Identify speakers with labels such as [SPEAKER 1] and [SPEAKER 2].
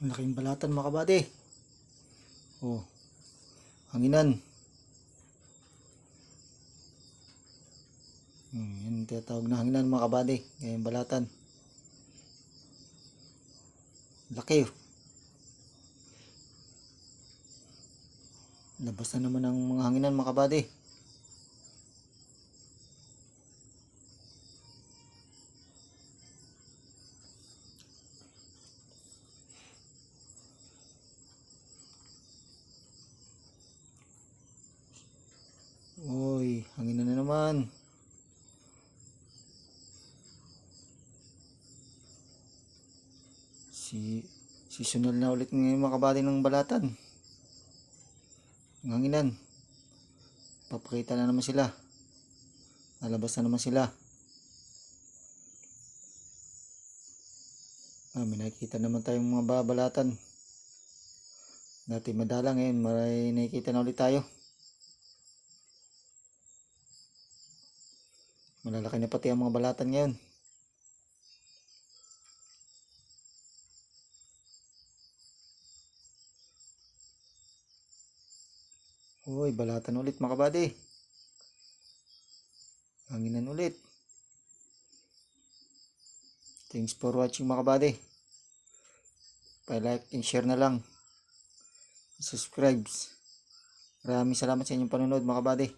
[SPEAKER 1] Ang balatan mga kabady. Oh. Hanginan. Hmm, yan tinatawag na hanginan mga kabady. Ngayon balatan. Laki. oh. Labas na naman ang mga hanginan mga kabady. Naman. Si seasonal na ulit ngayon mga ng balatan. Ang hanginan. Papakita na naman sila. Lalabas na naman sila. Ah, may nakikita naman tayong mga babalatan. Dati madala ngayon, maray nakikita na ulit tayo. Malalaki na pati ang mga balatan ngayon. Uy, balatan ulit mga kabady. Hanginan ulit. Thanks for watching mga kabady. Pa-like and share na lang. Subscribe. Maraming salamat sa inyong panonood mga kabady.